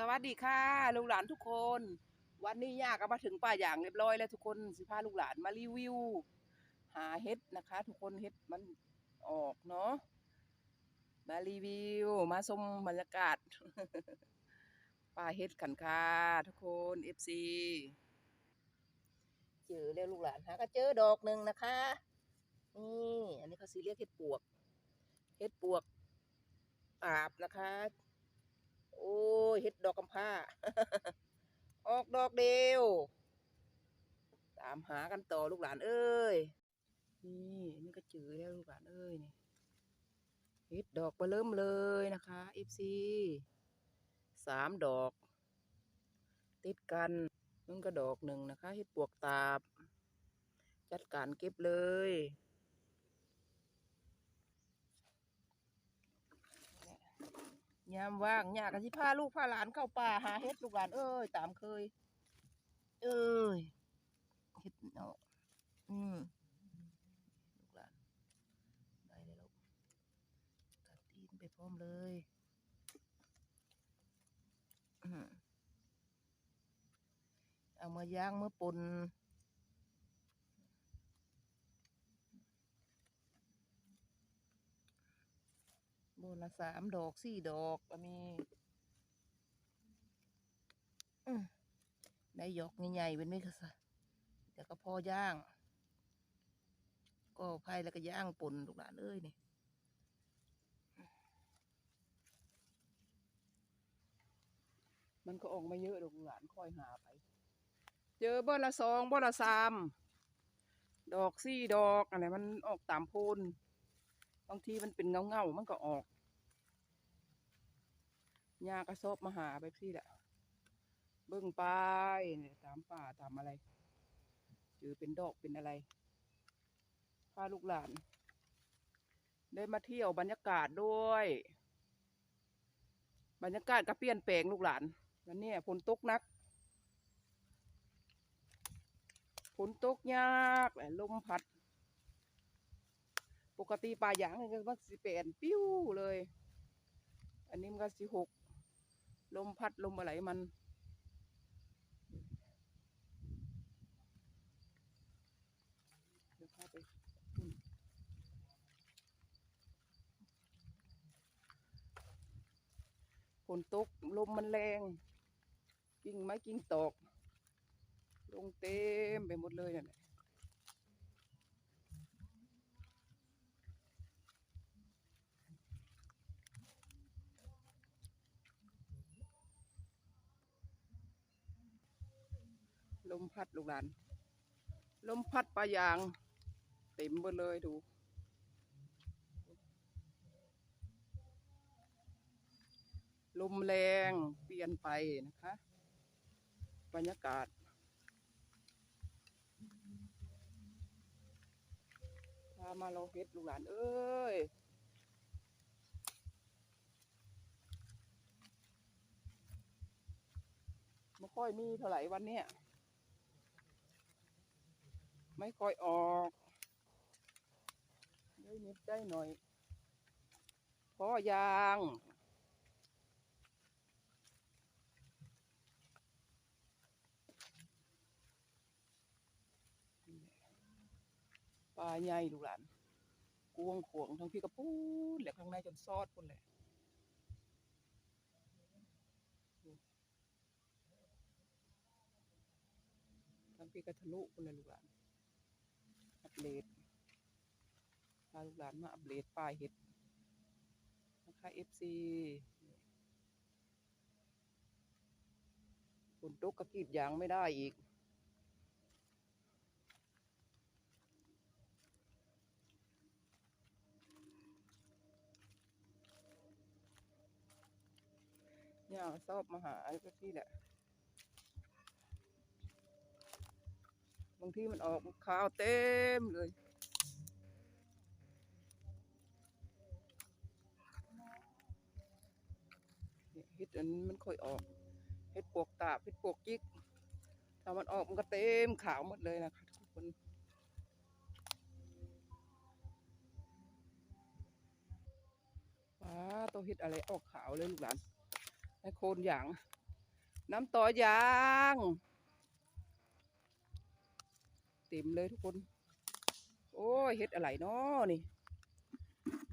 สวัสดีค่ะลูกหลานทุกคน วันนี้ย่าก็มาถึงป่าอย่างเรียบร้อยแล้วทุกคนสิพาลูกหลานมารีวิว หาเห็ดนะคะ ทุกคนเห็ดมันออกเนาะมารีวิว มาชมบรรยากาศป่าเห็ดกันค่ะทุกคนเอฟซีเจอแล้วลูกหลานหาก็เจอดอกหนึ่งนะคะนี่อันนี้เขาสีเรียกเห็ดปวกเห็ดปวกอาบนะคะ โอ้ยเห็ดดอกกำพร้า ออกดอกเดียว ตามหากันต่อลูกหลานเอ้ย นี่นี่ก็จือแล้วลูกหลานเอ้ยนี่เห็ดดอกมาเริ่มเลยนะคะเอฟซีสามดอก ติดกันนั่นก็ดอกหนึ่งนะคะเห็ดปวกตาบ จัดการเก็บเลย ยามว่างยากันสิพาลูกพาหลานเข้าป่าหาเห็ดลูกหลานเอ้ยตามเคย เอ้ยเห็ดเนาะอืมลูกหลานได้เลยลูกกัดตีนไปพร้อมเลยอืมเอามาย่างเมื่อปน บนละสามดอกสี่ดอกก็มีได้หยอกใหญ่ๆเป็นไม่กระสะแต่ก็พอย่างก็ไผ่แล้วก็ย่างปนลูกหลานเอ้ยนี่มันก็ออกมาเยอะลูกหลานค่อยหาไป เจอบ่ละสองบ่ละสามดอกสี่ดอกอะไรมันออกตามโพนบางทีมันเป็นเงาเงามันก็ออก ยากระสบมาหาไปพี่แหละเบิ่งไปเนี่ยตามป่าตามอะไรเจอเป็นดอกเป็นอะไรพาลูกหลาน ได้มาเที่ยวบรรยากาศด้วย บรรยากาศก็เปลี่ยนแปลงลูกหลานวันนี้ฝนตกนักฝนตกยากแหละลมพัด ปกติป่าหยางนี่ก็มันสิเปลี่ยนปิ้วเลย อันนี้มันก็สิหก ลมพัดลมอะไรมัน เดี๋ยวพาไปฝนตกลมมันแรง กิ่งไม้กิ่งตอก ลงเต็มไปหมดเลยนั่นแหละ มพัดลูกหลาน ลมพัดปลายาง เต็มหมดเลยดู ลมแรงเปลี่ยนไปนะคะ บรรยากาศพามาเราเฮ็ดลูกหลาน เอ้ยไม่ค่อยมีเท่าไหร่วันเนี้ย ไม่ค่อยออกได้นิดได้หน่อย พอยางปลาใหญ่ลูกหลานกวงขวงทั้งพี่กระปูนแหละข้างในจนซอดพุ่นแหละทั้งพี่กระทะลุพุ่นเลยลูกหลาน เดตพาลูกหลานมาอัปเดตป้ายเห็ดนะคะเอฟซีฝนตกกระกีดยางไม่ได้อีกย่าชอบมาหาไอ้พวกที่แหละ บางทีมันออกขาวเต็มเลยเห็ดอันนี้มันค่อยออกเห็ดปวกตาเห็ดปวกจิกถ้ามันออกมันก็เต็มขาวหมดเลยนะคะทุกคนว้าตัวเห็ดอะไรออกขาวเลยลูกหลานไอโคนอย่าง น้ำต่อยาง เต็มเลยทุกคน โอ้ยเฮ็ดอะไรเนาะนี่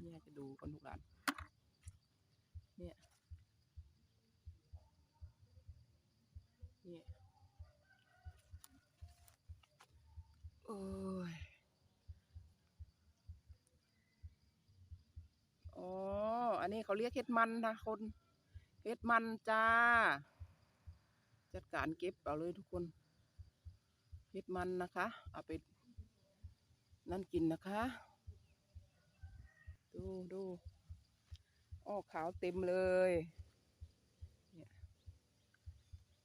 เนี่ยจะดูกันทุกร้าน เนี่ย เนี่ยโอ้ย อ๋อ อันนี้เขาเรียกเฮ็ดมันนะคนเฮ็ดมันจ้า จัดการเก็บเอาเลยทุกคน เฮ็ดมันนะคะ เอาไปนั่นกินนะคะ ดูดูอ้อขาวเต็มเลยเนี่ย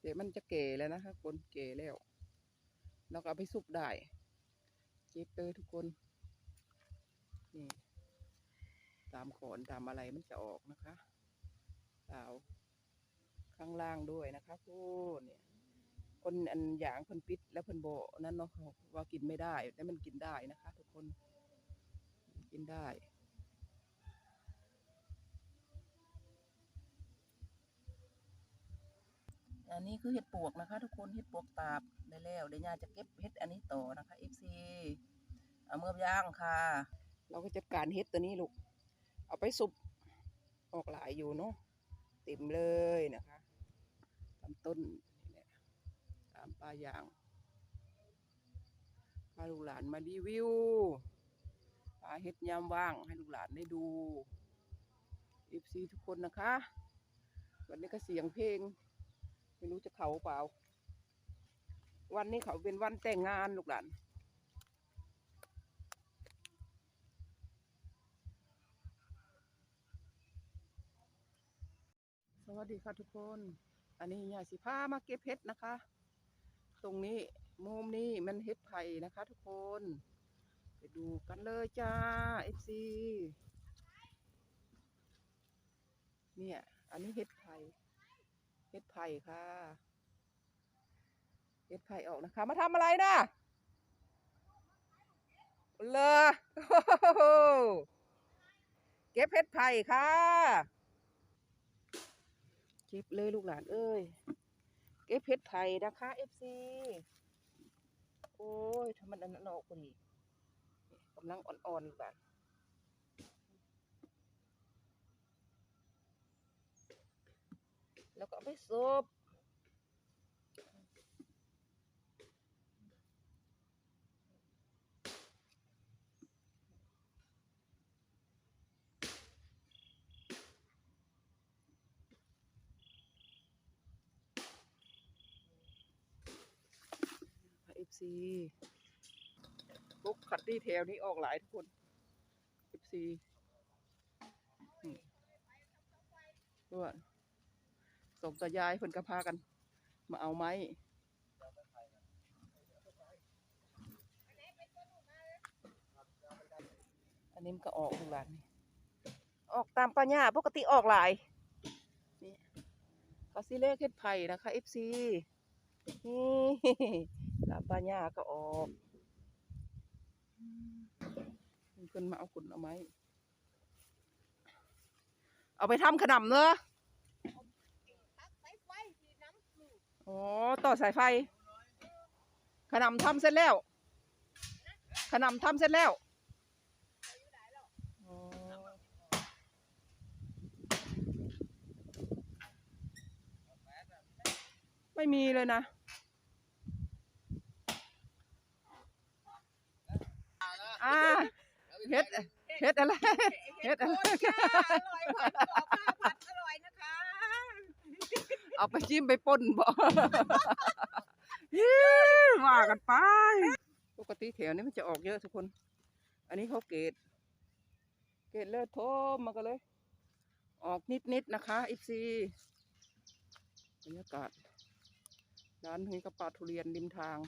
เดี๋ยวมันจะเก๋แล้วนะคะ คนเก๋แล้ว เราก็เอาไปสุกได้เก็บเลยทุกคน นี่ ตามขอนตามอะไรมันจะออกนะคะสาวข้างล่างด้วยนะคะพูดเนี่ย คนอันอย่างคนปิดแล้วเพิ่นโบนั่นเนาะเขาว่ากินไม่ได้แต่มันกินได้นะคะ ทุกคนกินได้อันนี้คือเห็ดปวกนะคะ ทุกคนเห็ดปวกตาบได้แล้วเดี๋ยวย่าจะเก็บเห็ดอันนี้ต่อนะคะ FC เอาเมื่อย่างค่ะ เราก็จัดการเห็ดตัวนี้ลูกเอาไปสุบออกหลายอยู่เนาะเต็มเลยนะคะลำต้น นี่แหลามปลายางพาลูกหลานมารีวิวปลาเห็ดยามว่างให้ลูกหลานได้ดู FC ทุกคนนะคะ วันนี้ก็เสียงเพลง ไม่รู้จะเขาเปล่า วันนี้เขาเป็นวันแต่งงานลูกหลานสวัสดีค่ะทุกคน อันนี้ยายสิพามาเก็บเห็ดนะคะ ตรงนี้มุมนี้มันเห็ดไผ่นะคะทุกคน ไปดูกันเลยจ้าเอฟซีเนี่ย อันนี้เห็ดไผ่เห็ดไผ่ค่ะเห็ดไผ่ออกนะคะ มาทำอะไรนะเลอโอ้โหเก็บเห็ดไผ่ค่ะ เก็บเลยลูกหลานเอ้ย เก็บเพชรไผ่นะคะเอฟซีโอ้ยทำมันอันนั้นออกพอดีกำลังอ่อนๆแบบแล้วก็ไปซบ เอฟซีปุ๊กคัดดี้แถวนี้ออกหลายทุกคนเอฟซีด้วยส่งตายายเพิ่นก็พากัน มาเอาไม้อันนี้มันก็ออกทุกหลานนี่ออกตามปัญญาปกติออกหลายนี่เขาสิเลขเฮ็ดไผ่นะคะ FC นี่ ตามปัญญาก็ออกอืมมีคนมาเอาขุนเอาไม้ เอาไปทำขนมเนอะอ๋อ ต่อสายไฟ ขนมทำเสร็จแล้ว ขนมทำเสร็จแล้วไม่มีเลยนะ อ่าเฮ็ดเฮ็ดอะไรเฮ็ดอะไรอร่อยผัดกรอบข้าวผัดอร่อยนะคะ เอาไปจิ้มไปป่นบ่ยี่ว่ากันไป ปกติแถวนี้มันจะออกเยอะทุกคน อันนี้เขาเกตเกตเลือดโทมมากันเลย ออกนิดๆนะคะอีซีบรรยากาศร้านนี้กระปาทุเรียนริมทาง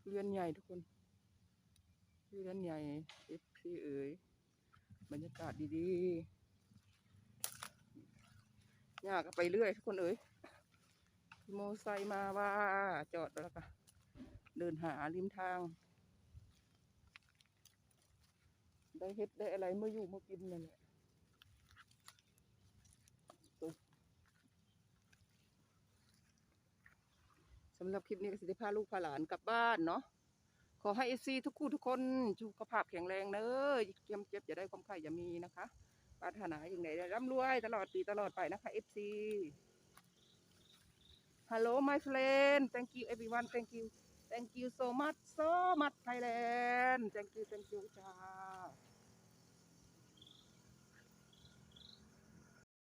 ทุเรียนใหญ่ทุกคน ทุเรียนใหญ่เอฟซีเอ๋ยบรรยากาศดีๆยากก็ไปเรื่อยทุกคนเอ๋ยโมอไซค์มาว่าจอดแล้วก็เดินหาริมทาง ได้เฮ็ดได้อะไรเมื่ออยู่เมื่อกินนั่นแหละสำหรับคลิปนี้ก็สิได้พาลูกพาหลานกลับบ้านเนาะ ขอให้เอซีทุกคู่ทุกคนสุขภาพแข็งแรงเนอะเจ็บเจ็บอย่าได้ความไข้อย่ามีนะคะปรารถนาอย่างไหนร่ำรวยตลอดปีตลอดไปนะคะเอฟซี Hello my friend thank you everyone thank you thank you so much so much Thailand thank you thank you จ้า